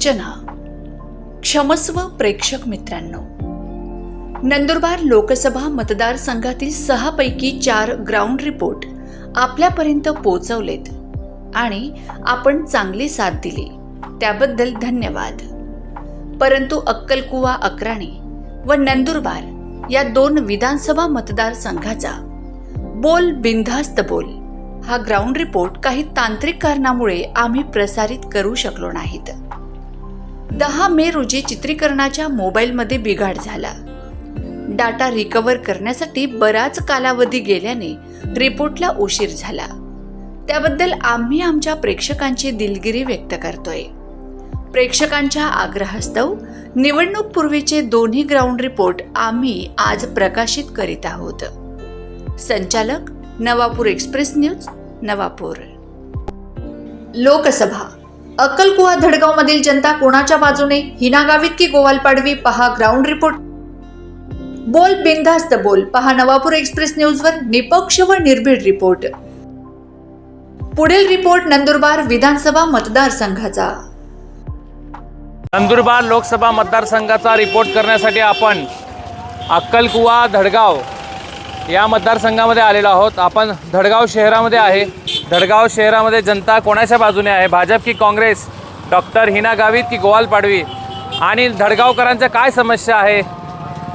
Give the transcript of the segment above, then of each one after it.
सूचना. क्षमस्व प्रेक्षक मित्रांनो. नंदुरबार लोकसभा मतदारसंघातील सहापैकी चार ग्राउंड रिपोर्ट आपल्यापर्यंत पोहोचवलेत आणि आपण चांगली साथ दिली. त्याबद्दल धन्यवाद. परंतु अक्कलकुवा अक्राणी व नंदुरबार या दोन विधानसभा मतदारसंघाचा बोल बिनधास्त बोल हा ग्राउंड रिपोर्ट काही तांत्रिक कारणामुळे आम्ही प्रसारित करू शकलो नाहीत. दहा मे रोजी चित्रीकरणाच्या मोबाईलमध्ये बिघाड झाला. डाटा रिकव्हर करण्यासाठी बराच कालावधी गेल्याने रिपोर्टला उशीर झाला. त्याबद्दल आम्ही आमच्या प्रेक्षकांची दिलगिरी व्यक्त करतोय. प्रेक्षकांच्या आग्रहास्तव निवडणूक पूर्वीचे दोन्ही ग्राउंड रिपोर्ट आम्ही आज प्रकाशित करीत आहोत. संचालक नवापूर एक्सप्रेस न्यूज नवापूर. लोकसभा. अक्कलकुवा धडगाव मधील जनता कोणाच्या बाजूने? हिना गावित की गोवाल पाडवी पहा ग्राउंड रिपोर्ट बोल बिनधास्त बोल. पहा नवापूर एक्सप्रेस न्यूजवर निपक्ष व निर्भीड रिपोर्ट. पुढील रिपोर्ट नंदुरबार विधानसभा मतदारसंघाचा. नंदुरबार लोकसभा मतदारसंघाचा रिपोर्ट करण्यासाठी आपण अक्कलकुवा धडगाव या मतदारसंघामध्ये आलेलो आहोत. आपण धडगाव शहरामध्ये आहे. धडगाव शहरामध्ये जनता कोणाच्या बाजूने आहे? भाजप की काँग्रेस? डॉक्टर हिना गावित की गोवाल पाडवी? आणि धडगावकरांच्या काय समस्या आहे?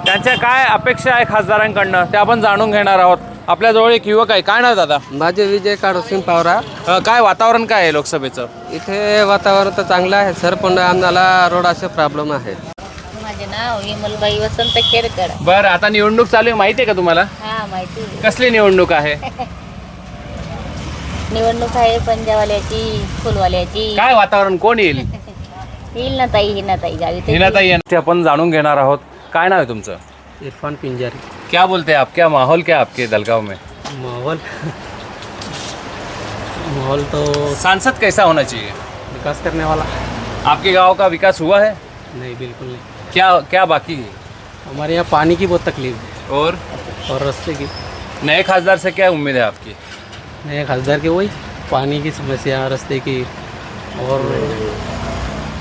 त्यांच्या काय अपेक्षा आहे खासदारांकडनं? ते आपण जाणून घेणार आहोत. आपल्याजवळ एक युवक आहे. काय नाव दादा? माझे विजय काळोसिंग पावरा. अ, काय वातावरण काय आहे लोकसभेचं? इथे वातावरण तर चांगलं आहे. सर पण आम्हाला रोडाचे प्रॉब्लेम आहे माझे नाव विमलबाई वसंत खेरकर बरं आता निवडणूक चालू आहे माहिती आहे का तुम्हाला? हा माहिती आहे. कसली निवडणूक आहे? निवडणूक आहे पंजावाल्याची फुलवाल्याची. काय वातावरण कोण येईल? येईल ना ताई हिना ताई गावी तर हिनाताई ते आपण जाणून घेणार आहोत. काय नाव आहे तुमचं? इरफान पिंजारी. क्या बोलते हैं आप? क्या माहौल क्या है आपके दलगांव में? माहौल? माहौल तो सांसद कैसा होना चाहिए? विकास करने वाला। आपके गांव का विकास हुआ है? नहीं बिल्कुल नहीं। क्या क्या बाकी है? हमारे यहाँ पानी की बहुत तकलीफ़ है। और? और रास्ते की। नए खासदार से क्या उम्मीद है आपकी? नए खासदार की वही पानी की समस्या रास्ते की और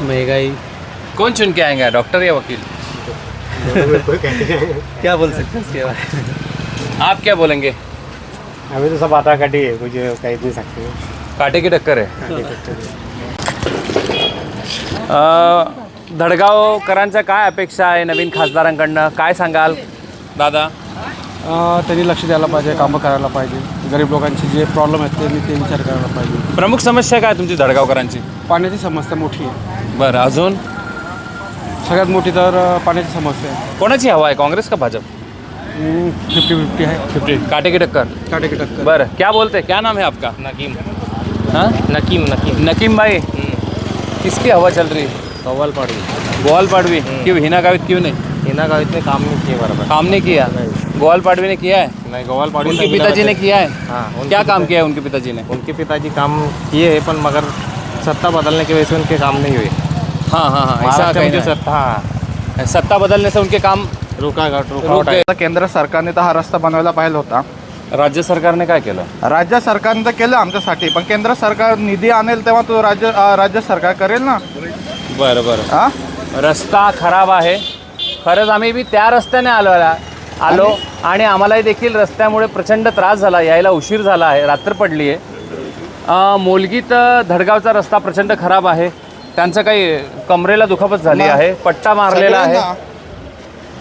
महँगाई। कौन चुन के आएँगे डॉक्टर या वकील? क्या बोल सकते हैं इसके बारे में? आप क्या बोलेंगे? अभी तो सब आटा काटी है कुछ कह नहीं सकते। काटे की टक्कर है। धडगावकरांच्या काय अपेक्षा आहे नवीन खासदारांकडनं? काय सांगाल? दादा. अ, त्यांनी लक्ष द्यायला पाहिजे कामं करायला पाहिजे. गरीब लोकांचे जे प्रॉब्लेम आहेत त्यांनी ते विचार करायला पाहिजे. प्रमुख समस्या काय तुमची धडगावकरांची? पाण्याची समस्या मोठी आहे. बरं अजून? सगळ्यात मोठी तर अ, पाण्याची समस्या आहे. कोणाची हवा आहे काँग्रेस का भाजप? फिफ्टी फिफ्टी आहे. फिफ्टी काटे की टक्कर. काटे की टक्कर. बरं क्या बोलते? क्या नाम है आपका? नकीम. हाँ? नकीम नकीम. नकीम भाई किसकी हवा चल रही कव्वाल पाड़ी गोवाल पाडवी? क्यों हिना गावित क्यों नहीं? हिना गावित ने काम नहीं किए बराबर. काम नहीं किया? गोवाल पाडवी ने किया है नहीं गोवाल पाड़ी उनके पिताजी ने किया है हाँ क्या काम किया है उनके पिताजी ने उनके पिताजी काम किए है पर मगर सत्ता बदलने की वजह से उनके काम नहीं हुए. हाँ हाँ हाँ ऐसा महाराष्ट्र में जो है। सत्ता हाँ। सत्ता बदलने से उनके काम रुका रुक रुकावट गए. आहे केंद्र सरकारने तर हा रस्ता बनवायला पाहिजे होता. राज्य सरकारने काय केलं? राज्य सरकारने तर केलं आमच्यासाठी पण केंद्र सरकार निधी आणेल तेव्हा तो राज्य अ, राज्य सरकार करेल ना? बरं बरं. हा रस्ता खराब आहे. खरंच आम्ही बी त्या रस्त्याने आलो आलो आणि? आम्हालाही देखील रस्त्यामुळे प्रचंड त्रास झाला यायला उशीर झाला आहे रात्र पडली आहे. मोलगीत अ, धडगावचा रस्ता प्रचंड खराब आहे. त्यांचं काही कमरेला दुखापत झाली? आहे पट्टा मारलेला आहे.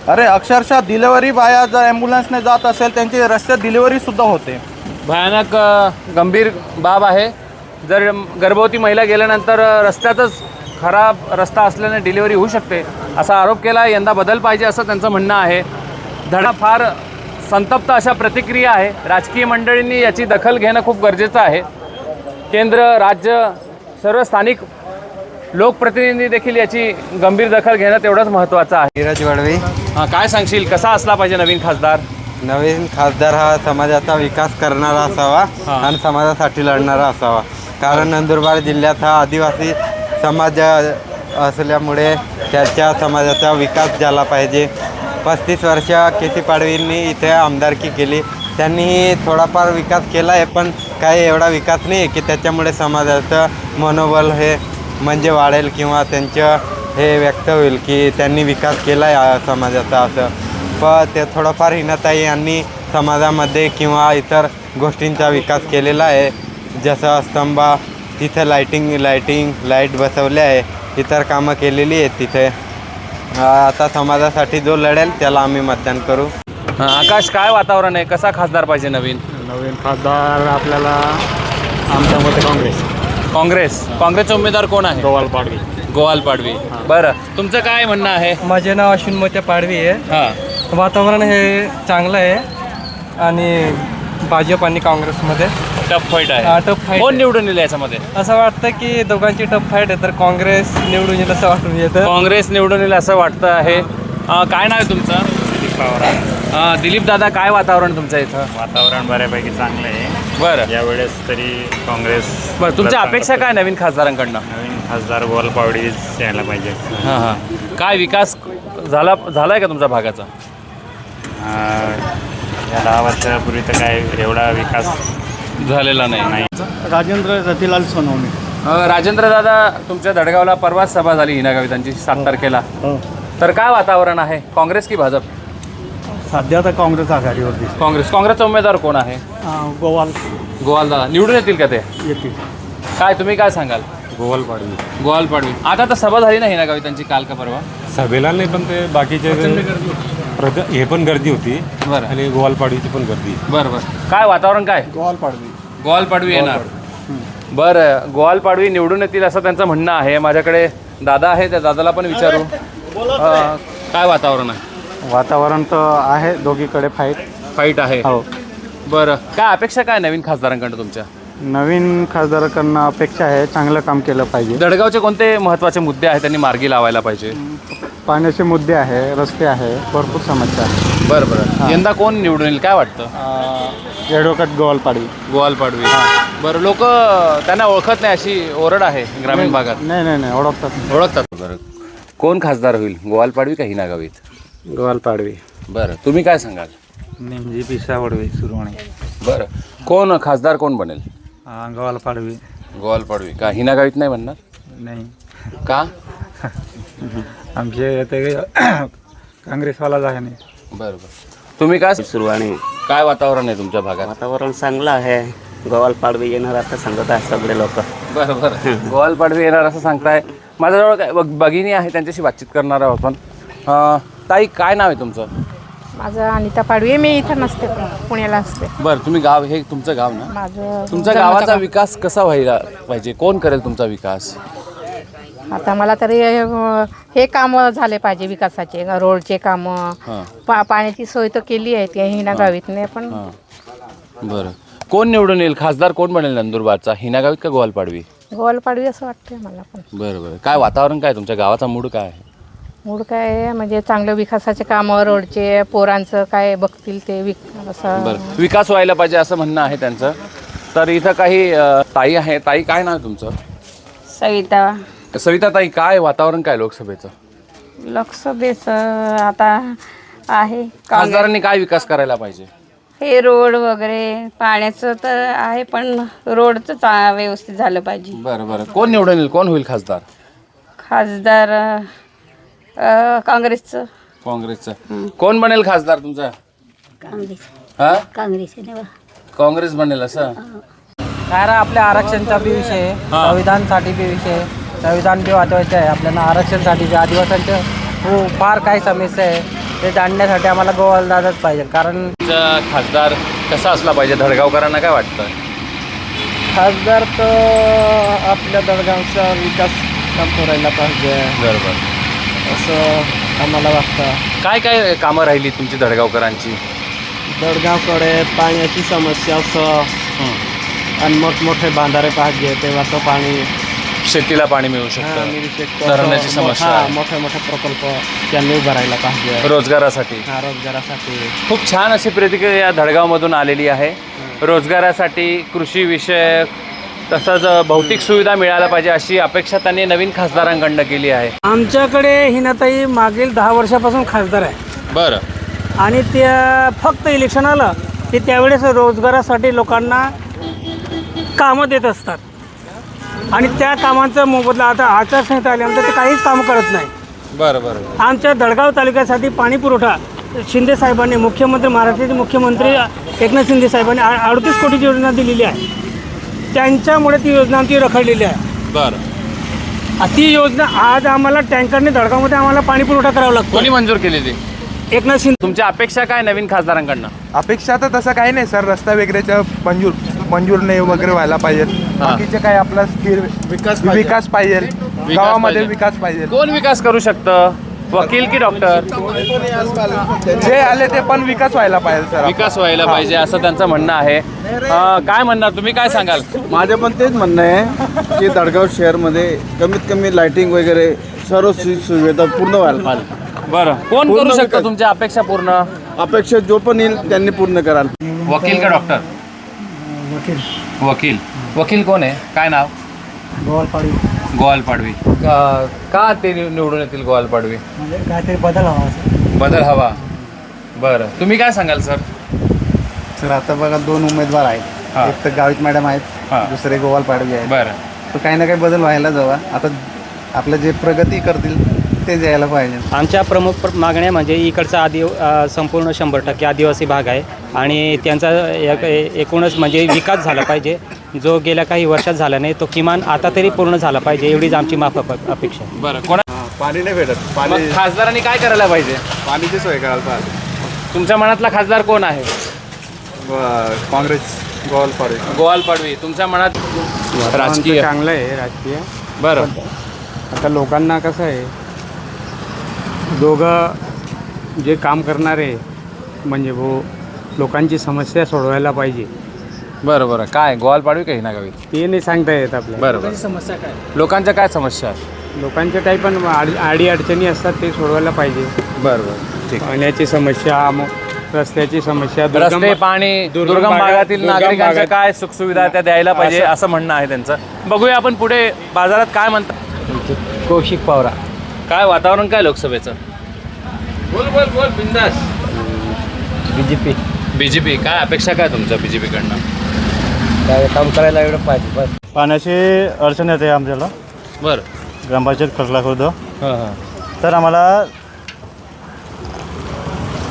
अरे अक्षरशः डिलिव्हरी बाया जर ॲम्ब्युलन्सने जात असेल त्यांची रस्त्यात डिलिव्हरी सुद्धा होते. भयानक अ, गंभीर बाब आहे. जर गर्भवती महिला गेल्यानंतर अ, रस्त्यातच खराब रस्ता असल्याने डिलिव्हरी होऊ शकते असा आरोप केला यंदा बदल पाहिजे असं त्यांचं म्हणणं आहे. धडा फार संतप्त अशा प्रतिक्रिया आहे. राजकीय मंडळींनी याची दखल घेणं खूप गरजेचं आहे. केंद्र राज्य सर्व स्थानिक लोकप्रतिनिधी देखील याची गंभीर दखल घेणं तेवढंच महत्त्वाचं आहे. धीरज वडवी हां काय सांगशील? कसा असला पाहिजे नवीन खासदार? नवीन खासदार हा समाजाचा विकास करणारा असावा. आणि समाजासाठी लढणारा असावा. कारण नंदुरबार जिल्ह्यात हा आदिवासी समाज असल्यामुळे त्याच्या समाजाचा विकास झाला पाहिजे. पस्तीस वर्ष केती पाडवींनी इथे आमदारकी केली. त्यांनीही थोडाफार विकास केला आहे पण काही एवढा विकास नाही आहे की त्याच्यामुळे समाजाचं मनोबल हे म्हणजे वाढेल किंवा त्यांचं हे व्यक्त होईल की त्यांनी विकास केला आहे समाजाचा असं. पण ते थोडंफार हिनाताई यांनी समाजामध्ये किंवा इतर गोष्टींचा विकास केलेला आहे. जसं स्तंभा तिथे लाईटिंग लाईटिंग लाइट बसवले आहे. इतर कामं केलेली आहेत तिथे. आता समाजासाठी जो लढेल त्याला आम्ही मतदान करू. हां, आकाश काय वातावरण आहे? कसा खासदार पाहिजे नवीन? नवीन खासदार आपल्याला आमच्या मते काँग्रेस. काँग्रेस. काँग्रेसचे उमेदवार कोण आहे? गोवाल पाडवी. गोवाल पाडवी. बरं. तुमचं काय म्हणणं आहे? माझे नाव अश्विन मोत्या पाडवी आहे. हां. वातावरण हे चांगलं आहे आणि भाजप आणि काँग्रेसमध्ये. टफ फाईट हा, आहे tough fight कोण आहे. निवडून येईल याच्यामध्ये? असं वाटतं की दोघांची टफ फाईट आहे तर काँग्रेस निवडून येईल असं वाटून येतं. काँग्रेस निवडून येईल असं वाटतं आहे. अं, काय नाव आहे तुमचं? दिलीप दादा काय वातावरण तुमचं इथं? वातावरण बऱ्यापैकी चांगलं आहे. बरं. यावेळेस तरी काँग्रेस बरं तुमच्या अपेक्षा काय नवीन खासदारांकडनं? नवीन खासदार गोवाल पावडीच यायला पाहिजे. हां हां. काय विकास झाला झाला आहे का तुमच्या भागाचा? अं, या दहा वर्षापूर्वी तर काय एवढा विकास झालेला नाही. नाही. राजेंद्र रतिलाल सोनवणे. अं, राजेंद्र दादा तुमच्या दडगावला परवाच सभा झाली हिनागावितांची सात तारखेला. तर काय वातावरण आहे? काँग्रेस की भाजप? सध्या तर काँग्रेस आघाडीवरती. काँग्रेस. काँग्रेसचा उमेदवार कोण आहे? गोवाल. गोवाल दादा. निवडून येतील का ते? येतील. काय तुम्ही काय सांगाल? गोवाल पाडवी. गोवाल पाडवी. आता तर सभा झाली ना हिनागावितांची काल का परवा? सभेला नाही पण ते बाकीचे प्रद हे पण गर्दी होती. बरं. आणि गोवालपाडीची पण गर्दी. बरं बरं. काय वातावरण काय? गोवाल पाडवी. गोवाल पाडवी येणार. बरं गोवाल पाडवी निवडून येतील असं त्यांचं म्हणणं आहे. माझ्याकडे दादा आहे त्या दादाला पण विचारू. अं, काय वातावरण आहे? वातावरण तर आहे दोघीकडे फाईट फाईट आहे. हो. बरं. काय अपेक्षा काय नवीन खासदारांकडनं तुमच्या? नवीन खासदाराकडनं अपेक्षा आहे चांगलं काम केलं पाहिजे. दडगावचे कोणते महत्त्वाचे मुद्दे आहेत त्यांनी मार्गी लावायला पाहिजे? पाण्याचे मुद्दे आहे रस्ते आहे भरपूर समस्या आहे. बरं बरं. यंदा कोण निवडून येईल काय वाटतं? एडवोकेट गोवाल पाडवी गोवाल पाडवी बरं लोक त्यांना ओळखत नाही अशी ओरड आहे ग्रामीण भागात. नाही नाही नाही ओळखतात. ओळखतात. बरं. कोण खासदार होईल गोवाल पाडवी का हिना गावीत गोवाल पाडवी. बरं तुम्ही काय सांगाल? नेमजी पिसा वडवे सुरवणे. बरं कोण खासदार कोण बनेल? गोवाल पाडवी. गोवाल पाडवी. का हिना गावीत नाही म्हणणार नाही. का? आमचे ते काँग्रेसवालाच आहे नाही बरं बरं. तुम्ही काय सुरवाणी. काय वातावरण आहे तुमच्या भागात? वातावरण चांगलं आहे. गोवाल पाडवी येणार आता सांगत आहे सगळे लोक. बरं बरं. गोवाल पाडवी येणार असं सांगताय. माझ्याजवळ काय बघ- भगिनी आहे त्यांच्याशी बातचीत करणार आहोत आपण. अं, ताई काय नाव आहे तुमचं? माझं अनिता पाडवी मी इथं नसते पुण्याला असते. बरं तुम्ही गाव हे तुमचं गाव ना? माझं तुमच्या गावाचा विकास कसा व्हायला पाहिजे? कोण करेल तुमचा विकास? आता मला तरी अं, हे काम झाले पाहिजे विकासाचे रोडचे कामं. हां. पाण्याची सोय तर केली आहे ते हिना गावीतने पण हां. बरं. कोण निवडून येईल? खासदार कोण बनेल नंदुरबारचा? हिना गावीत का गोवाल पाडवी? गोवाल पाडवी असं वाटतंय मला पण. बरं बरं. काय वातावरण काय तुमच्या? गावाचा मूड काय आहे? मूड काय आहे? म्हणजे चांगलं विकासाचे कामं रोडचे पोरांचं काय बघतील ते विक असं. बरं. विकास व्हायला पाहिजे असं म्हणणं आहे त्यांचं. तर इथं काही अं, ताई आहे. ताई काय नाव आहे तुमचं? सविता. सविता ताई काय वातावरण काय लोकसभेचं? लोकसभेचं आता आहे. खासदारांनी काय विकास करायला पाहिजे? हे रोड वगैरे पाण्याचं तर आहे पण रोडचं चा व्यवस्थित झालं पाहिजे. बरं बरं. कोण निवडून येईल? कोण होईल खासदार? खासदार अ, काँग्रेसचं. काँग्रेसचं. कोण बनेल खासदार तुमचा? काँग्रेस. हा? काँग्रेस काँग्रेस बनेल असं? काय रा आपल्या आरक्षणचा बी विषय आहे. संविधानसाठी बी विषय आहे. संविधान बी वाचवायचं आहे. आपल्याला आरक्षणसाठी बी आदिवासांचं हो फार काही समस्या आहे. ते जाणण्यासाठी आम्हाला गोवाल दादाच पाहिजे. कारण खासदार कसा असला पाहिजे? धडगावकरांना काय वाटतं? खासदार तर आपल्या दडगावचा विकास काम करायला पाहिजे. बरं बरं असं आम्हाला वाटतं. काय काय कामं राहिली तुमची धडगावकरांची दडगावकडे पाण्याची समस्या असं आणि मोठमोठे बांधारे पाहिजे तेव्हा तो पाणी शेतीला पाणी मिळू हा, शकतं. मिळू शकतं. धरणाची असं समस्या हा, आहे. मोठे मोठे प्रकल्प त्यांनी उभारायला पाहिजे रोजगारासाठी. हा, रोजगारासाठी. खूप छान अशी प्रतिक्रिया या धडगावमधून आलेली आहे. रोजगारासाठी कृषी विषयक तसंच भौतिक सुविधा मिळायला पाहिजे अशी अपेक्षा त्यांनी नवीन खासदारांकडनं केली आहे. आमच्याकडे हिनाताई मागील दहा वर्षापासून खासदार आहे. बरं. आणि त्या फक्त इलेक्शन आलं की त्यावेळेस रोजगारासाठी लोकांना कामं देत असतात. आणि त्या कामांचा मोबदला आता आचारसंहिता आल्यानंतर ते काहीच काम करत नाही. बरं बरं आमच्या दडगाव तालुक्यासाठी पाणी पुरवठा शिंदे साहेबांनी मुख्यमंत्री महाराष्ट्राचे मुख्यमंत्री एकनाथ शिंदे साहेबांनी अडतीस कोटीची योजना दिलेली आहे. त्यांच्यामुळे ती योजना आमची रखडलेली आहे. बरं. आ, ती योजना आज आम्हाला टँकरने दडगावमध्ये आम्हाला पाणी पुरवठा करावा लागतो कोणी मंजूर केली ती एकनाथ शिंदे तुमच्या अपेक्षा काय नवीन खासदारांकडनं? अपेक्षा तर तसं काही नाही सर. रस्ता वगैरेच्या मंजूर मंजूर नाही वगैरे व्हायला पाहिजेत बाकीचे काय आपला स्थिर विकास विकास पाहिजे. गावामध्ये पाहिजे. विकास पाहिजे. कोण विकास करू शकतं? वकील की डॉक्टर? जे आले ते पण विकास व्हायला पाहिजे सर. विकास व्हायला पाहिजे असं त्यांचं म्हणणं आहे. अं, काय म्हणणार? तुम्ही काय सांगाल? माझं पण तेच म्हणणं आहे की दडगाव शहरमध्ये कमीत कमी लाईटिंग वगैरे सर्व सुविधा पूर्ण व्हायला पाहिजे. बरं. कोण पूर्ण करू शकतं विकास. तुमच्या अपेक्षा पूर्ण? अपेक्षा जो पण येईल त्यांनी पूर्ण कराल. वकील का डॉक्टर? वकील. वकील कोण आहे? काय नाव? गोवालपाडी. गोवाल पाडवी. का का ते नि- निवडून येतील गोवाल पाडवी? म्हणजे काहीतरी बदल हवा बदल हवा. बरं. तुम्ही काय सांगाल सर? सर आता बघा दोन उमेदवार हा. आहेत एक तर गावित मॅडम हा. आहेत दुसरे गोवाल पाडवी आहेत. बरं. तर काही ना काही बदल व्हायला जावा आता आपलं जे प्रगती करतील ते यायला पाहिजे. आमच्या प्रमुख प्र- मागण्या म्हणजे इकडचा आदि अ, संपूर्ण शंभर टक्के आदिवासी भाग आहे. आणि त्यांचा एक- एकूणच म्हणजे विकास झाला पाहिजे. जो गेल्या काही वर्षात झाला नाही तो किमान आता तरी पूर्ण झाला पाहिजे एवढीच आमची माफ अप- अपेक्षा आहे. बरं कोणा पाणी नाही भेटत. मग खासदारांनी काय करायला पाहिजे? पाणीची सोय करायला पाहिजे. तुमच्या मनातला खासदार कोण आहे? काँग्रेस गोवाल पाडवी. गोवाल पाडवी तुमच्या मनात राजकीय. चांगलं आहे राजकीय. बरं. आता लोकांना कसं आहे दोघं जे काम करणारे म्हणजे भाऊ लोकांची समस्या सोडवायला पाहिजे. बरं बरं. काय गोवाल पाडवी का हिना गावी? ते नाही सांगता येत आपल्याला. बरं बरं. समस्या काय? लोकांच्या काय समस्या? आहेत लोकांच्या काही पण आडी आडी अडचणी असतात ते सोडवायला पाहिजे. बरं बरं. ठीक पाण्याची समस्या मग रस्त्याची समस्या दुर्गम- रस्ते पाणी दुर्गम दुर्गम भागात- भागातील दुर्गम नागरिकांच्या भागात- काय सुखसुविधा त्या द्यायला पाहिजे असं म्हणणं आहे त्यांचं. बघूया आपण पुढे बाजारात काय म्हणतात. कौशिक पवारा. काय वातावरण काय लोकसभेचं? बोल बोल बोल बिंदास. बी जे पी बीजेपी काय अपेक्षा काय तुमच्या बीजेपी कडनं काय काम करायला एवढं पाहिजे बस. पाण्याची अडचण येते आमच्याला. बरं. ग्रामपंचायत खटला खुर्द. हां हां. तर आम्हाला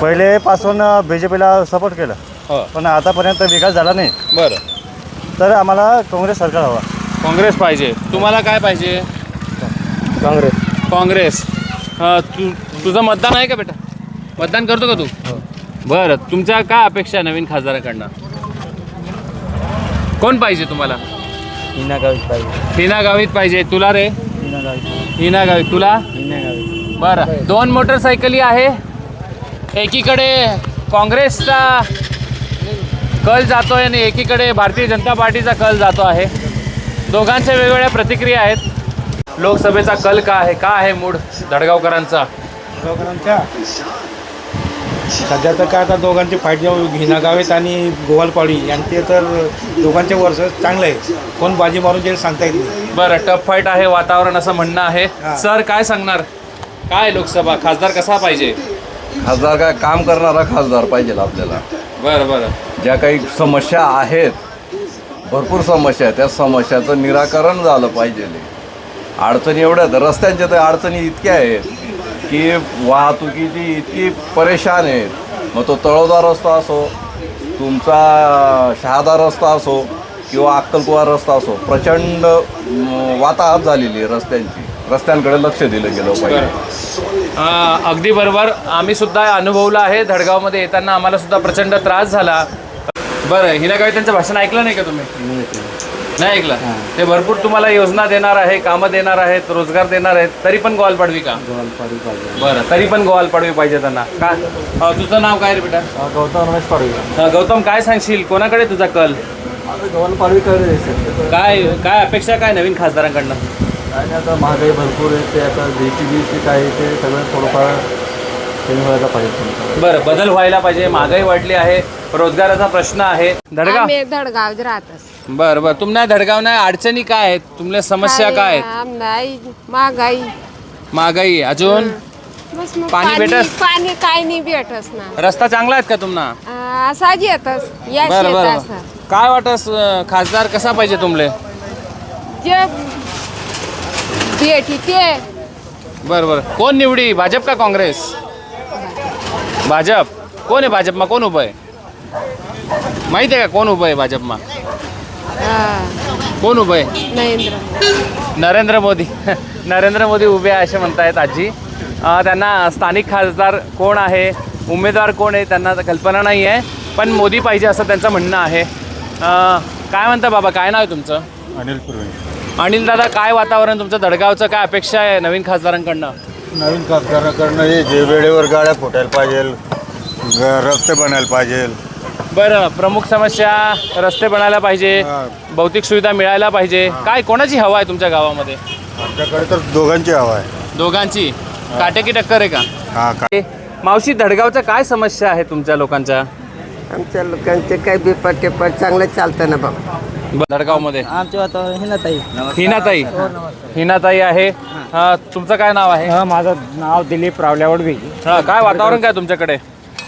पहिलेपासून बी जे पीला सपोर्ट केलं. हो. पण आतापर्यंत विकास झाला नाही. बरं. तर आम्हाला काँग्रेस सरकार हवा. काँग्रेस पाहिजे. तुम्हाला काय पाहिजे? काँग्रेस. काँग्रेस. हां तू तुझं मतदान आहे का बेटा? मतदान करतो का तू? बरं तुमच्या काय अपेक्षा आहे नवीन खासदाराकडनं? कोण पाहिजे तुम्हाला? हिना गावीत पाहिजे. हिना गावीत पाहिजे. तुला रे? हिना गावीत. हिना गावीत. तुला? हिना गावीत. बरं. दोन मोटरसायकली आहे. एकीकडे काँग्रेसचा कल जातो आहे आणि एकीकडे भारतीय जनता पार्टीचा कल जातो आहे. दोघांच्या वेगवेगळ्या प्रतिक्रिया आहेत. लोकसभेचा कल का आहे? का आहे मूड धडगावकरांचा? सध्या तर काय आता दोघांचे फाईट जेव्हा हिना गावेत आणि गोवालपाडी यांचे तर दोघांचे वर्ष चांगलं आहे. कोण बाजी मारून जे सांगता येत नाही. बरं टफ फाईट आहे वातावरण असं म्हणणं आहे. सर काय सांगणार? काय लोकसभा? खासदार कसा पाहिजे? खासदार काय काम करणारा खासदार पाहिजे आपल्याला. बरं बरं. ज्या काही समस्या आहेत भरपूर समस्या आहेत. त्या समस्याचं निराकरण झालं पाहिजे. अडचणी एवढ्या आहेत. रस्त्यांच्या तर अडचणी इतक्या आहेत की वाहतुकीची इतकी परेशान आहेत. मग तो तळोदा रस्ता असो तुमचा शहादा रस्ता असो किंवा अक्कलकुवा रस्ता असो प्रचंड वाताहत झालेली आहे रस्त्यांची. रस्त्यांकडे लक्ष दिलं गेलं पाहिजे. अगदी बरोबर. आम्ही सुद्धा अनुभवलं आहे. धडगावमध्ये येताना आम्हाला सुद्धा प्रचंड त्रास झाला. बरं हिना गावी त्यांचं भाषण ऐकलं नाही का तुम्ही? नाही ऐकलं. ते भरपूर तुम्हाला योजना देणार आहे कामं देणार आहेत रोजगार देणार आहेत तरी पण गोवाल पाडवी का? गोवालपाडी पाहिजे. बरं तरी पण गोवाल पाडवी पाहिजे त्यांना. का? अं, तुझं नाव काय रे बेटा? गौतम रमेश पाडवी. अं, गौतम काय सांगशील? कोणाकडे तुझा कल? गोवालपाडवी कडे काय काय अपेक्षा काय नवीन खासदारांकडनं? आणि आता महागाई भरपूर आहे ते आता जे टी बी काय ते सगळं थोडंफार कमी व्हायला पाहिजे बरं बदल व्हायला पाहिजे. महागाई वाढली आहे रोजगाराचा प्रश्न आहे. धडगाव आम्ही धडगाव राहतस बरं बरं. तुम्हाला धडगाव नाही अडचणी काय आहेत? तुमल्या समस्या काय आहेत? नाही महागाई. महागाई अजून? बस मग पाणी भेटस? पाणी काय नाही भेटस ना. रस्ता चांगला आहेत का तुम्हाला आ, असाच येतस या बरं बरं. असं. काय वाटस खासदार कसा पाहिजे तुमले? जे भेटी ते. बरं बरं. कोण निवडी? भाजप का काँग्रेस? भाजप. कोण आहे भाजपमा? कोण उभं आहे? माहिती आहे का कोण उभं आहे भाजपमा? कोण उभं आहे? नरेंद्र. नरेंद्र मोदी. नरेंद्र मोदी उभे आहे असे म्हणतायत आजी. अं, त्यांना स्थानिक खासदार कोण आहे? उमेदवार कोण आहे? त्यांना कल्पना नाही आहे. पण मोदी पाहिजे असं त्यांचं म्हणणं आहे. अं, काय म्हणता बाबा? काय नाव आहे तुमचं? अनिल पूर्वे. अनिल दादा काय वातावरण तुमचं? दडगावचं काय अपेक्षा आहे नवीन खासदारांकडनं? नवीन खासदाराकडनं हे जे वेळेवर गाड्या फुटायला पाहिजे ग- रस्ते बनायला पाहिजे बरं प्रमुख समस्या रस्ते बनायला पाहिजे भौतिक सुविधा मिळायला पाहिजे. काय कोणाची हवा आहे तुमच्या गावामध्ये? आमच्याकडे तर दोघांची हवा आहे. दोघांची? काटेकी टक्कर आहे का? हा मावशी दडगावच्या काय समस्या आहे तुमच्या लोकांच्या? आमच्या लोकांचे काही बिपट टिपट चांगलं चालतं ना बाबा. दडगावमध्ये आमचे वातावरण हिनाताई. हिनाताई. हिनाताई आहे. हा, तुमचं काय नाव आहे? माझं नाव दिलीप रावल्यावडवी. हा, काय वातावरण काय तुमच्याकडे?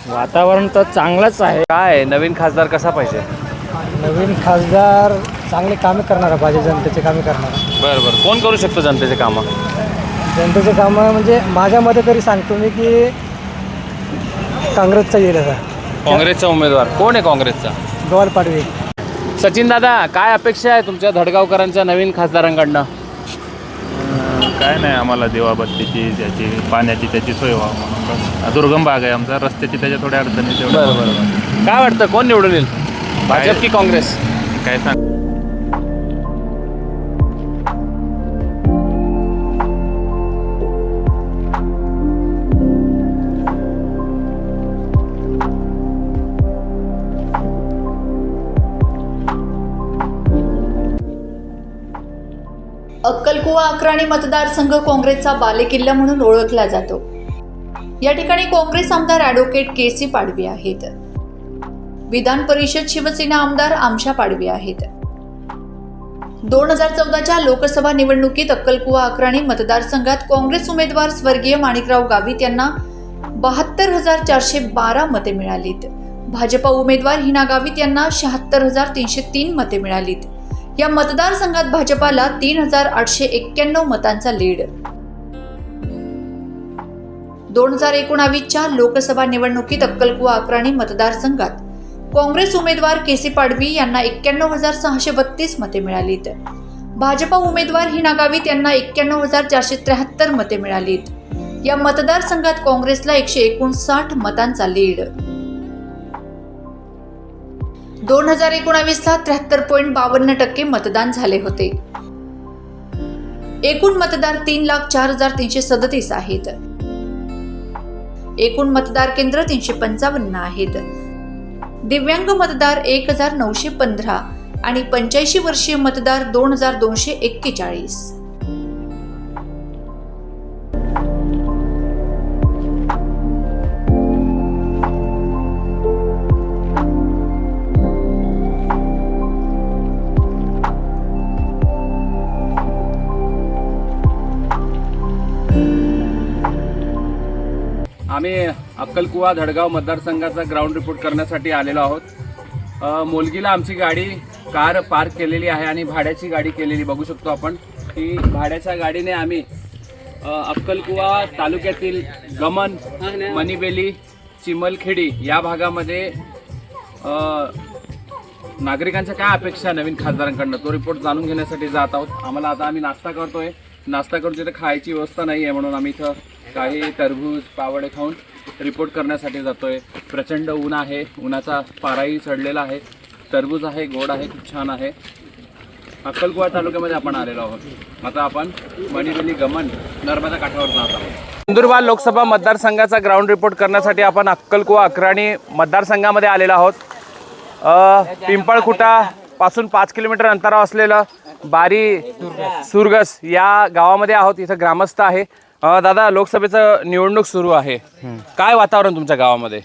वातावरण तर चांगलंच आहे. काय नवीन खासदार कसा पाहिजे? नवीन खासदार चांगले कामे करणारा पाहिजे जनतेचे कामे करणारा बरं बरं. कोण करू शकतो जनतेचे कामं? जनतेचे कामं म्हणजे माझ्या मते तरी सांगतो मी की काँग्रेसचा येईल आता. काँग्रेसचा उमेदवार. कोण आहे काँग्रेसचा? गवाल पाडवी. सचिन दादा काय अपेक्षा आहे तुमच्या धडगावकरांच्या नवीन खासदारांकडनं? काय नाही आम्हाला देवाबत्तीची त्याची पाण्याची त्याची सोय व्हावं म्हणून. दुर्गम भाग आहे आमचा रस्त्याची त्याच्या थोड्या अडचणी तेवढ्या. बरं बरं काय वाटतं कोण निवडून येईल? भाजप की काँग्रेस? काय सांग अक्कलकुवा अक्राणी मतदारसंघ काँग्रेसचा बालेकिल्ला म्हणून ओळखला जातो. या ठिकाणी काँग्रेस आमदार ॲडव्होकेट के सी पाडवी आहेत. विधान परिषद शिवसेना आमदार आमशा पाडवी आहेत. दोन हजार चौदाच्या लोकसभा निवडणुकीत अक्कलकुवा अक्राणी मतदारसंघात काँग्रेस उमेदवार स्वर्गीय माणिकराव गावित यांना बहात्तर हजार चारशे बारा मते मिळालीत. भाजपा उमेदवार हिना गावित यांना शहात्तर हजार तीनशे तीन मते मिळालीत. या मतदारसंघात भाजपाला तीन हजार आठशे एक्क्याण्णव मतांचा लीड. दोन हजार एकोणावीसच्या लोकसभा निवडणुकीत अक्कलकुवा अक्राणी मतदारसंघात काँग्रेस उमेदवार केसी पाडवी यांना एक्क्याण्णव हजार सहाशे बत्तीस मते मिळालीत. भाजपा उमेदवार हिना गावित यांना एक्क्याण्णव हजार चारशे त्र्याहत्तर मते मिळालीत. या मतदारसंघात काँग्रेसला एकशे एकोणसाठ मतांचा लीड. दोन हजार एकोणावीसला त्र्याहत्तर पॉईंट बावन्न टक्के मतदान झाले होते. एकूण मतदार तीन लाख चार हजार तीनशे सदतीस आहेत. एकूण मतदार केंद्र तीनशे पंचावन्न आहेत. दिव्यांग मतदार एक हजार नऊशे पंधरा आणि पंच्याऐंशी वर्षीय मतदार दोन हजार दोनशे एक्केचाळीस. आम्ही अक्कलकुवा धडगाव मतदारसंघाचा ग्राउंड रिपोर्ट करण्यासाठी आलेलो आहोत. मोलगीला आमची गाडी कार पार्क केलेली आहे आणि भाड्याची गाडी केलेली बघू शकतो आपण. की भाड्याच्या गाडीने आम्ही अक्कलकुवा तालुक्यातील गमन मणिबेली चिमलखेडी या भागामध्ये नागरिकांच्या काय अपेक्षा आहे नवीन खासदारांकडनं? तो रिपोर्ट जाणून घेण्यासाठी जात आहोत. आम्हाला आता आम्ही नाश्ता करतोय. नाश्ता करून तिथे खायची व्यवस्था नाही आहे म्हणून आम्ही इथं काही टरबूज पावडे खाऊन रिपोर्ट करण्यासाठी जातोय. प्रचंड ऊन आहे. उन्हाचा पाराही चढलेला आहे. टरबूज आहे गोड आहे खूप छान आहे. अक्कलकुवा तालुक्यामध्ये आपण आलेलो आहोत. आता आपण मणिबेली गमन नर्मदा काठावर जात आहोत. नंदुरबार लोकसभा मतदारसंघाचा ग्राउंड रिपोर्ट करण्यासाठी आपण अक्कलकुवा अक्राणी मतदारसंघामध्ये आलेलो आहोत. पिंपळखुटा पासून पाच किलोमीटर अंतरावर असलेलं बारी सुरगस या गावामध्ये आहोत इथं ग्रामस्थ आहे. अ, दादा लोकसभेचं निवडणूक सुरू आहे. काय वातावरण तुमच्या गावामध्ये?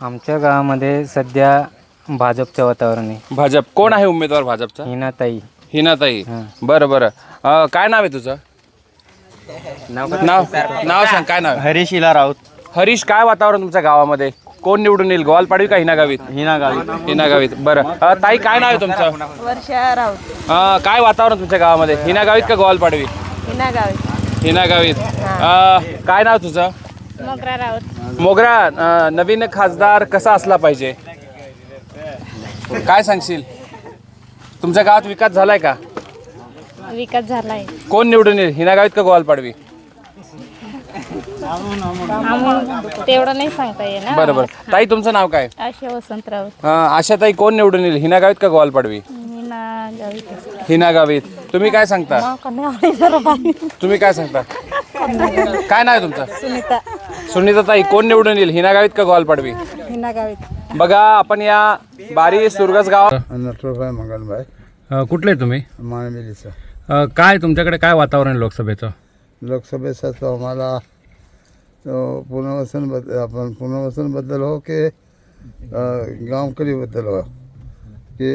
आमच्या गावामध्ये सध्या भाजपचं वातावरण आहे. भाजप. कोण आहे उमेदवार भाजपचा? हिनाताई. हिनाताई. बरं बरं. अ, काय नाव आहे तुझं? नाव नाव? सांग काय नाव आहे? हरीश इला राऊत. हरीश काय वातावरण तुमच्या गावामध्ये? कोण निवडून येईल? गोवालपाडवी का हिना गावीत हिना गावीत हिना गावीत बरं. अ, ताई काय नाव आहे तुमचं? वर्षा राऊत. अ, काय वातावरण तुमच्या गावामध्ये? हिना गावीत का गोवालपाडवी? हिना गावी हिना गावीत अ, काय नाव तुझं? मोगरा राऊत. मोगरा अ, नवीन खासदार कसा असला पाहिजे? काय सांगशील? तुमच्या गावात विकास झालाय का? विकास झालाय. कोण निवडून येईल? हिना गावीत का गोवालपाडवी? तेवढं नाही सांगता येणार. बरं बरं ताई तुमचं नाव काय? आशा वसंत राऊत अ, आशाताई कोण निवडून येईल? हिना गावीत का गोवालपाडवी? हिना गावी हिना गावीत. तुम्ही काय सांगता? तुम्ही काय सांगता? काय नाव आहे तुमचं? सुनीता. सुनीता ताई कोण निवडून येईल? हिना गावीत का गोवालपाडवी? हिना गावीत. बघा आपण या बारी सुरगस गावात नटवरभाई मंगलभाई कुठले तुम्ही? मानमिलीचं काय तुमच्याकडे काय वातावरण आहे लोकसभेचं? लोकसभेचा तो आम्हाला तो पुनर्वसनबद्दल आपण पुनर्वसनबद्दल हो की गावकरीबद्दल हो। की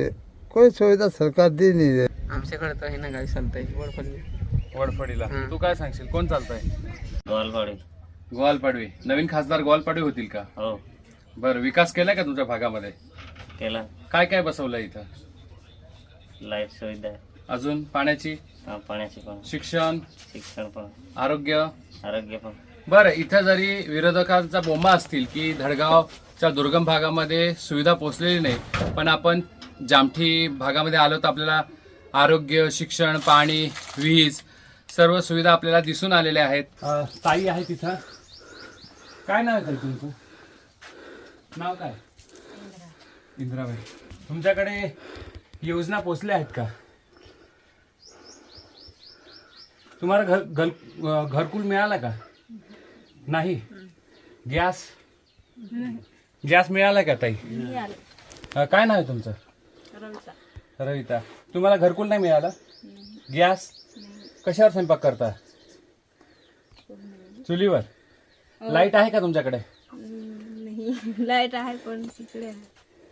कोई सुविधा सरकार दी नाही आहे आमच्याकडे तर हिना गावी चालतंय. वडपल्ली वडफडीला तू काय सांगशील? कोण चालतंय? गोवालपाडी. गोवालपाडवी. नवीन खासदार गोवालपाडवी होतील का? हो. बरं विकास केलाय का तुमच्या भागामध्ये? केला. काय काय बसवलं इथं? लाइट सुविधा आहे. अजून पाण्याची? हा, पाण्याची पण. शिक्षण? शिक्षण पण. आरोग्य? आरोग्य पण. बरं इथं जरी विरोधकांचा बोंबा असतील की धडगावच्या दुर्गम भागामध्ये सुविधा पोचलेली नाही पण आपण जामठी भागामध्ये आलो तर आपल्याला आरोग्य शिक्षण पाणी वीज सर्व सुविधा आपल्याला दिसून आलेल्या आहेत. ताई आहे तिथं. काय नाव आहे ताई तुमचं? नाव काय? इंदिराबाई. तुमच्याकडे योजना पोचल्या आहेत का? तुम्हाला घर घर घरकुल मिळाला का? नाही. गॅस? गॅस मिळाला का ताई? अं, काय नाव आहे तुमचं? रविता. तुम्हाला घरकुल नाही मिळालं? गॅस? कशावर स्वयंपाक करता? चुलीवर? लाइट आहे का तुमच्याकडे? लाइट आहे पण तिकडे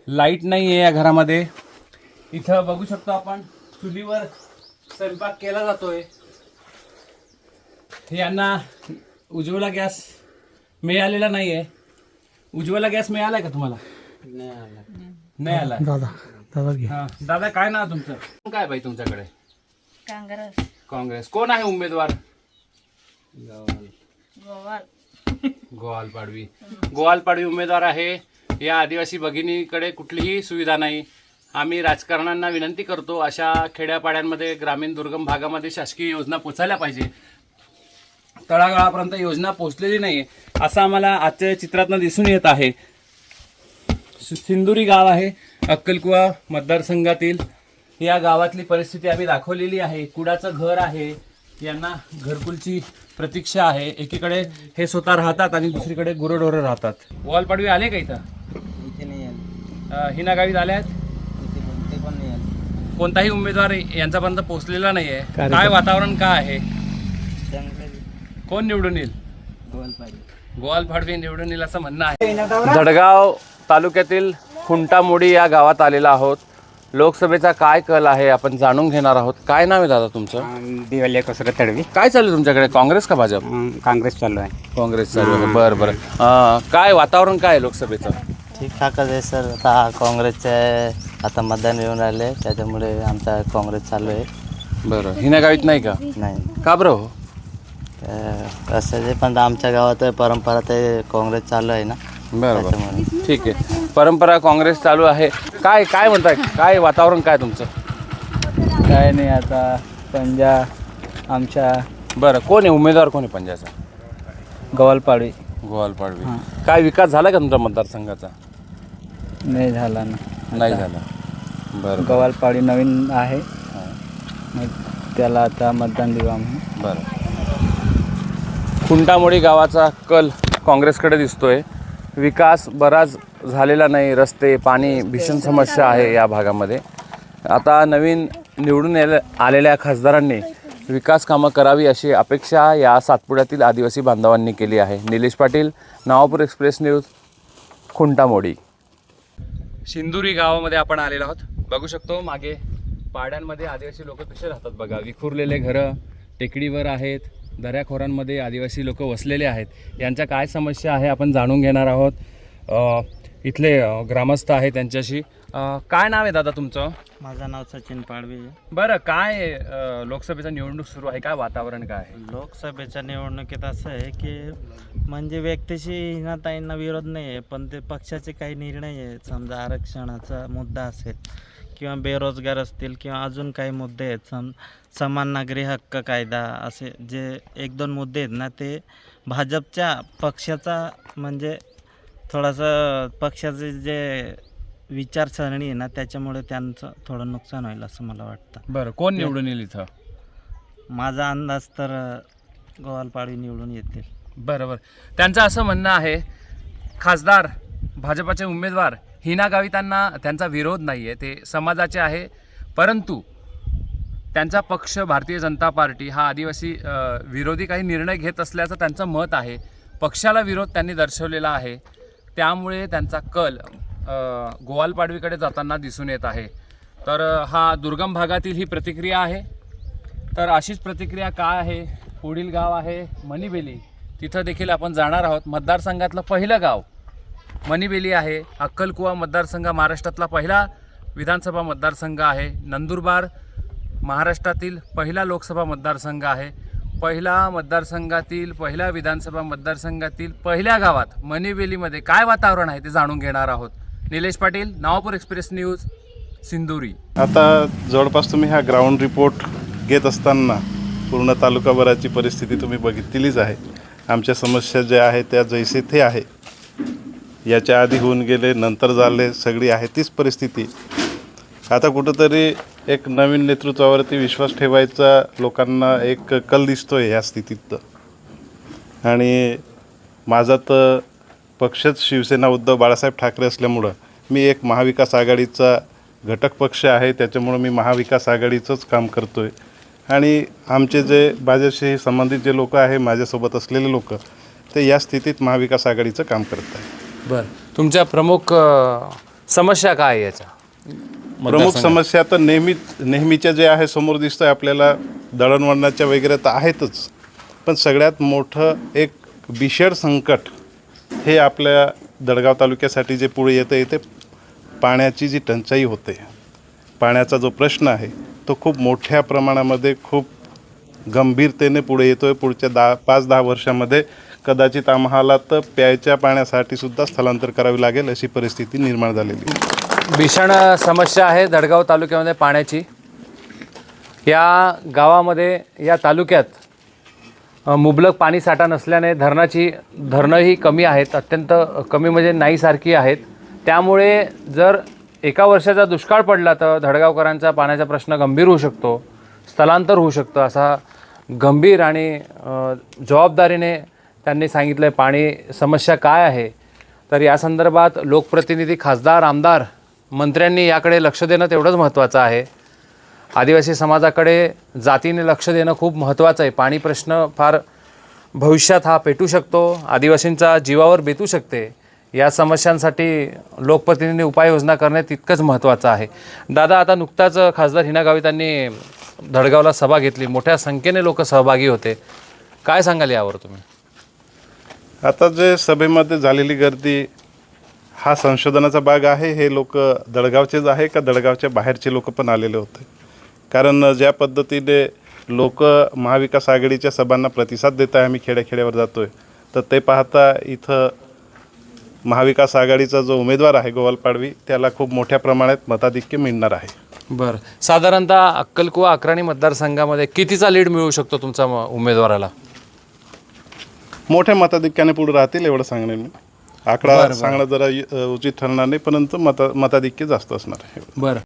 लाइट नाही आहे या घरामध्ये. इथं बघू शकतो आपण चुलीवर स्वयंपाक केला जातोय. यांना उज्ज्वला गॅस मिळालेला नाही आहे उज्ज्वला गॅस मिळालाय का तुम्हाला? नाही आला. दादा दादा घे. हा दादा काय नाव तुमचं? काय बाई तुमच्याकडे? काँग्रेस. काँग्रेस. कोण आहे उमेदवार? गोवाल. गोवाल पाडवी गोवाल पाडवी उमेदवार आहे. या आदिवासी भगिनीकडे कुठलीही सुविधा नाही. आम्ही राजकारण्यांना विनंती करतो अशा खेड्यापाड्यांमध्ये ग्रामीण दुर्गम भागामध्ये शासकीय योजना पोचायला पाहिजे. तळागाळापर्यंत योजना पोचलेली नाही असं आम्हाला आजच्या चित्रातनं दिसून येत आहे. सिंदुरी गाव आहे अक्कलकुवा मतदारसंघातील. या गावातली परिस्थिती आम्ही दाखवलेली आहे. कुडाचं घर आहे यांना घरकुलची प्रतीक्षा आहे. एकीकडे हे स्वतः राहतात आणि दुसरीकडे गुरढोरं राहतात. वॉलपाडवी आले का इथं? हिना गावीत आल्या आहेत? इथे ते पण नाही आले. कोणताही उमेदवार यांच्यापर्यंत पोहोचलेला नाही आहे काय वातावरण काय आहे? कोण निवडून येईल? गोवाल फाडवी निवडून येईल असं म्हणणं आहे. जळगाव तालुक्यातील खुंटामोडी या गावात आलेला आहोत. लोकसभेचा काय कल आहे आपण जाणून घेणार आहोत. काय नाव आहे दादा तुमचं? दिवाळी कसरत तडवी. काय चालू आहे तुमच्याकडे? काँग्रेस का भाजप? काँग्रेस चालू आहे. काँग्रेस चालू आहे. बरं बरं. अं, काय वातावरण काय आहे लोकसभेचं? ठीकठाकच आहे सर. आता हा काँग्रेसचं आहे आता मतदान येऊन राहिले. त्याच्यामुळे आमचा काँग्रेस चालू आहे. बरं. हिना गावीत नाही का? नाही. का बरं हो? असं जे पण आमच्या गावात परंपरा ते काँग्रेस चालू आहे ना. बरं बरं त्याच्यामुळे. ठीक आहे. परंपरा काँग्रेस चालू आहे. काय काय म्हणताय? काय वातावरण काय तुमचं? काय नाही आता पंजा आमच्या. बरं कोण आहे? उमेदवार कोण आहे पंजाचा? गवालपाडी गोवाल पाडवी काय विकास झाला का तुमच्या मतदारसंघाचा? नाही झाला ना. नाही झाला. बरं. गवालपाडी नवीन आहे. मग त्याला आता मतदान देऊ आम्ही. बरं. खुंटामोडी गावाचा कल काँग्रेसकडे दिसतोय. विकास बराच झालेला नाही रस्ते पाणी भीषण समस्या आहे या भागामध्ये. आता नवीन निवडून आलेल्या खासदारांनी विकास कामं करावी अशी अपेक्षा या सातपुड्यातील आदिवासी बांधवांनी केली आहे. Nilesh Patil Navapur express news Khuntamodi. सिंदुरी गावामध्ये आपण आलेलो आहोत. बघू शकतो मागे पाड्यांमध्ये आदिवासी लोक कसे राहतात बघा. विखुरलेले घरं टेकडीवर आहेत. दऱ्याखोरांमध्ये आदिवासी लोक वसलेले आहेत. यांच्या काय समस्या आहे आपण जाणून घेणार आहोत. इथले ग्रामस्थ आहे त्यांच्याशी. काय नाव आहे दादा तुमचं? माझं नाव सचिन पाडवे बरं काय लोकसभेचा निवडणूक सुरू आहे? काय वातावरण काय आहे? लोकसभेच्या निवडणुकीत असं आहे की म्हणजे व्यक्तीशी हिनाताईंना विरोध नाही आहे पण ते पक्षाचे काही निर्णय आहेत. समजा आरक्षणाचा मुद्दा असेल किंवा बेरोजगार असतील किंवा अजून काही मुद्दे आहेत सम समान नागरी हक्क कायदा असे जे एक दोन मुद्दे आहेत ना ते भाजपच्या पक्षाचा म्हणजे थोडंसं पक्षाचे जे विचारसरणी आहे ना त्याच्यामुळे त्यांचं थोडं नुकसान होईल असं मला वाटतं. बरं कोण निवडून येईल इथं? माझा अंदाज तर गोवालपाडी निवडून येतील. बरं बरं. त्यांचं असं म्हणणं आहे खासदार भाजपाचे उमेदवार हिना गावितांना त्यांचा विरोध नाही आहे ते समाजाचे आहे. परंतु त्यांचा पक्ष भारतीय जनता पार्टी हा आदिवासी विरोधी काही निर्णय घेत असल्याचं त्यांचं मत आहे. पक्षाला विरोध त्यांनी दर्शवलेला आहे. त्यामुळे त्यांचा कल गोवालपाडवीकडे जाताना दिसून येत आहे. तर हा दुर्गम भागातील ही प्रतिक्रिया आहे. तर अशीच प्रतिक्रिया काय आहे? पुढील गाव आहे मणिबेली. तिथं देखील आपण जाणार आहोत. मतदारसंघातलं पहिलं गाव मणिबेली आहे. अक्कलकुवा मतदारसंघ महाराष्ट्रातला पहिला विधानसभा मतदारसंघ आहे. नंदुरबार महाराष्ट्रातील पहिला लोकसभा मतदारसंघ आहे. पहिला मतदारसंघातील पहिल्या विधानसभा मतदारसंघातील पहिल्या गावात मणिबेलीमध्ये काय वातावरण आहे ते जाणून घेणार आहोत. निलेश पाटील नवापूर एक्सप्रेस न्यूज सिंदुरी आता जवळपास तुम्ही हा ग्राउंड रिपोर्ट घेत असताना पूर्ण तालुकाभराची परिस्थिती तुम्ही बघितलेलीच आहे. आमच्या समस्या ज्या आहेत त्या जैसे थे आहे. याच्या आधी होऊन गेले नंतर झाले सगळी आहे तीच परिस्थिती. आता कुठंतरी एक नवीन नेतृत्वावरती विश्वास ठेवायचा लोकांना एक कल दिसतो आहे ह्या स्थितीत. आणि माझा तर पक्षच शिवसेना उद्धव बाळासाहेब ठाकरे असल्यामुळं मी एक महाविकास आघाडीचा घटक पक्ष आहे त्याच्यामुळं मी महाविकास आघाडीचंच काम करतो आहे आणि आमचे जे माझ्याशी संबंधित जे लोक आहे माझ्यासोबत असलेले लोक ते या स्थितीत महाविकास आघाडीचं काम करत आहे बरं. तुमच्या प्रमुख अ, समस्या काय आहे याच्या? प्रमुख? समस्या तर नेहमी नेहमीच्या जे आहे समोर दिसतं आहे आपल्याला दळणवळणाच्या वगैरे तर आहेतच. पण सगळ्यात मोठं एक भीषण संकट हे आपल्या दडगाव तालुक्यासाठी जे पुढे येतं येते पाण्याची जी टंचाई होते पाण्याचा जो प्रश्न आहे तो खूप मोठ्या प्रमाणामध्ये खूप गंभीरतेने पुढे येतो आहे पुढच्या दहा पाच दहा वर्षामध्ये कदाचित आम्हाला तर प्यायच्या पाण्यासाठी सुद्धा स्थलांतर करावी लागेल अशी परिस्थिती निर्माण झालेली भीषण समस्या आहे दडगाव तालुक्यामध्ये पाण्याची. या गावामध्ये या तालुक्यात मुबलक पाणी साठा नसल्याने धरणाची धरणंही कमी आहेत अत्यंत कमी म्हणजे नाहीसारखी आहेत. त्यामुळे जर एका वर्षाचा दुष्काळ पडला तर धडगावकरांचा पाण्याचा प्रश्न गंभीर होऊ शकतो स्थलांतर होऊ शकतं असा गंभीर आणि जबाबदारीने त्यांनी सांगितलं आहे पाणी समस्या काय आहे? तर या संदर्भात लोकप्रतिनिधी खासदार आमदार मंत्र्यांनी याकडे लक्ष देणं तेवढंच महत्त्वाचं आहे. आदिवासी समाजाकडे जातीने लक्ष देणं खूप महत्त्वाचं आहे. पाणी प्रश्न फार भविष्यात हा पेटू शकतो आदिवासींचा जीवावर बेतू शकते. या समस्यांसाठी लोकप्रतिनिधी उपाययोजना करणे तितकंच महत्त्वाचं आहे. दादा आता नुकताच खासदार हिना गावितांनी धडगावला सभा घेतली. मोठ्या संख्येने लोक सहभागी होते. काय सांगाल यावर तुम्ही? आता जे सभेमध्ये झालेली गर्दी हा संशोधनाचा भाग आहे हे लोक दडगावचेच आहे का दडगावच्या बाहेरचे लोक पण आलेले होते? कारण ज्या पद्धतीने लोक महाविकास आघाडीच्या सभांना प्रतिसाद देत आहे आम्ही खेड्याखेड्यावर जातो आहे तर ते पाहता इथं महाविकास आघाडीचा जो उमेदवार आहे गोवाल पाडवी त्याला खूप मोठ्या प्रमाणात मताधिक्य मिळणार आहे. बरं. साधारणतः अक्कलकुवा अक्राणी मतदारसंघामध्ये कितीचा लीड मिळू शकतो तुमचा म- उमेदवाराला? मोठ्या मताधिक्याने पुढे राहतील एवढं सांगणे मी. आकडा. सांगणं जरा अ, उचित ठरणार नाही परंतु मता मताधिक्य जास्त असणार आहे. बरं.